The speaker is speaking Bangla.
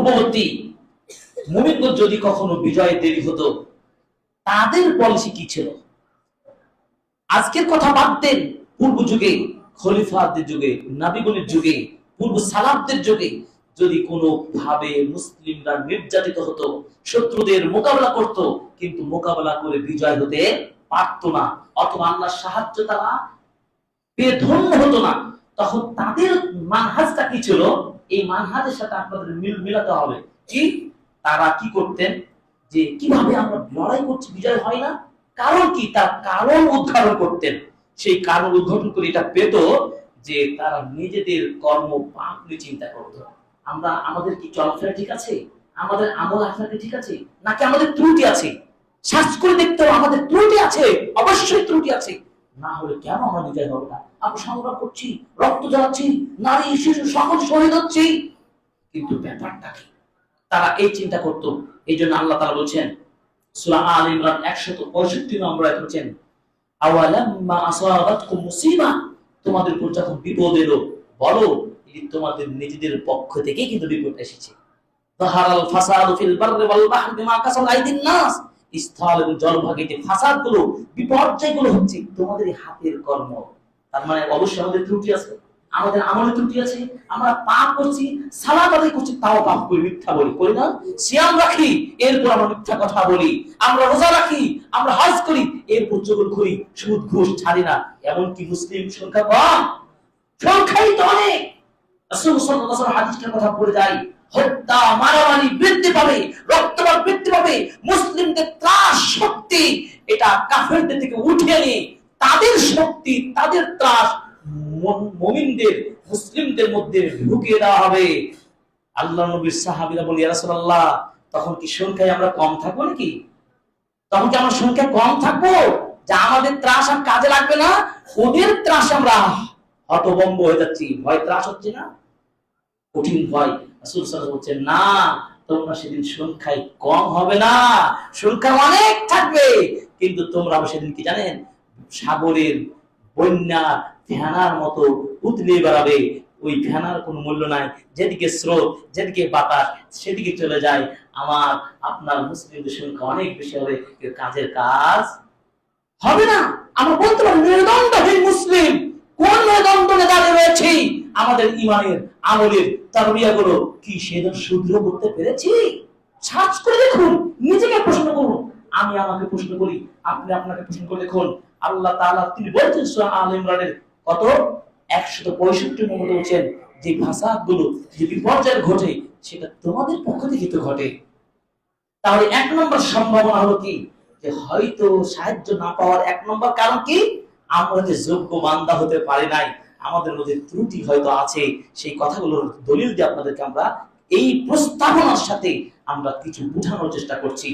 পূর্ববর্তী মুমিনগঞ্জ যদি কখনো বিজয় দেরি হতো, তাদের পলিসি কি ছিল? আজকের কথা বাদ দেন পূর্ব যুগে, খলিফাদের যুগে নাবিগুলির যুগে, পূর্ব সালাবদের যুগে। যদি কোনো ভাবে মুসলিমরা নির্যাতিত হতো, শত্রুদের মোকাবেলা করত, কিন্তু মোকাবেলা করে বিজয় হতে পারতো না, অথবা আল্লাহর সাহায্য তারা পেয়ে ধন্য হতো না, তখন তাদের মানহাজটা কি ছিল? এই মানহাজের সাথে আপনাদের মিল মিলাতে হবে। কি? তারা কি করতেন? যে কীভাবে আমরা লড়াই করছি বিজয় হয় না? কারণ কি? তার কারণ উদ্ঘাটন করতেন। সেই কারণ উদ্ঘাটন করে এটা পেত যে তারা নিজেদের কর্ম পাপ নিয়ে চিন্তা করত। আমরা, আমাদের কি চলাফেরা ঠিক আছে? আমাদের আমল আচরণ ঠিক আছে? নাকি আমাদের ত্রুটি আছে? সার্চ করে দেখতে হবে, আমাদের ত্রুটি আছে? অবশ্যই ত্রুটি আছে। না হলে কেন আমরা বিজয় হবে না? আমরা সংগ্রাম করছি, রক্ত জ্বালাচ্ছি নারী, শিশু সকল শহীদ হচ্ছি। কিন্তু ব্যাপারটা কি? তারা এই চিন্তা করত, এই জন্য আল্লাহ তারা বলছেন, সূরা আল ইমরান 165 নম্বর বলছেন, আওয়ালাম্মা মুসিবা? তোমাদের উপর যখন বিপদ এলো, বলো তোমাদের নিজেদের পক্ষ থেকেই কিন্তু বিপদ এসেছে। ফাসাদু ফিল বাররি ওয়াল বাহরি বিমা আইদিন নাস। স্থল এবং জলভাগে যে ফাসাদগুলো বিপর্যয়গুলো হচ্ছে তোমাদের হাতের কর্ম। তার মানে অবশ্যই আমাদের ত্রুটি আছে। আমাদের আমলের ত্রুটি আছে। আমরা পাপ করছি, সালাত আদায় করছি, তাও পাপ করি মিথ্যা বলি। করি না? সিয়াম রাখি, এরপর আমরা মিথ্যা কথা বলি। আমরা রোজা রাখি, আমরা হজ করি, এরপর চগল করি সুদ, ঘুষ ছাড়ি না। এমনকি মুসলিম সংখ্যা কম। সংখ্যাই তো অনেক। হাদিসটার কথা পড়ে যাই হত্যা, মারামারি বৃদ্ধি পাবে রক্তপাত পাবে মুসলিমদের ত্রাস শক্তি এটা কাফেরদের থেকে উঠিয়ে নিয়ে তাদের শক্তি, তাদের ত্রাস মন- মুমিনদের, মুসলিমদের মধ্যে ঢুকিয়ে দেওয়া হবে। আল্লাহ নবীর সাহাবীরা বলি রাসূলুল্লাহ, তখন কি সংখ্যায় আমরা কম থাকব নাকি? তখন কি আমরা সংখ্যা কম থাকব? যে আমাদের ত্রাস আর কাজে লাগবে না? ওদের ত্রাস আমরা হতভম্ব হয়ে যাচ্ছি। ভয় ত্রাস হচ্ছে না? কঠিন ভয়। রাসূল সাল্লাল্লাহু আলাইহি বলছেন, না তোমরা সেদিন সংখ্যায় কম হবে না। সংখ্যা অনেক থাকবে। কিন্তু তোমরা সেদিন কি জানেন? সাগরের বন্যা ফেনার মতো উতলে বেড়াবে। ওই ফেনার কোনো মূল্য নাই। যেদিকে স্রোত, যেদিকে বাতাস, সেদিকে চলে যায়। আমার, আপনার মুসলিমদের সংখ্যা অনেক বেশি হবে। কাজের কাজ হবে না। আমরা বলতে পারি মেরুদণ্ডহীন মুসলিম, কোন মেরুদণ্ডে দাঁড়িয়ে রয়েছি? আমাদের ইমানের আমলের তারবিয়া গুলো কি সেদিন শুদ্র করতে পেরেছি? সার্চ করে দেখুন, নিজেকে প্রশ্ন করুন। আমি আমাকে প্রশ্ন করি, আপনি আপনাকে প্রশ্ন করে দেখুন। আল্লাহ তাআলা তিনি বলছেন সূরা আল ইমরানের কত? 165 নম্বর বলছেন যে ফাসাদগুলো যে বিপর্যয় ঘটে, সেটা তোমাদের পক্ষ থেকে তো ঘটে। তাহলে এক নম্বর সম্ভাবনা হলো কি? যে হয়তো সাহায্য না পাওয়ার এক নম্বর কারণ কি? আমরা যে যোগ্য বান্দা হতে পারি নাই। আমাদের মধ্যে ত্রুটি হয়তো আছে, সেই কথাগুলোর দলিল দিয়ে আপনাদেরকে আমরা এই প্রস্তাবনার সাথে আমরা কিছু বোঝানোর চেষ্টা করছি।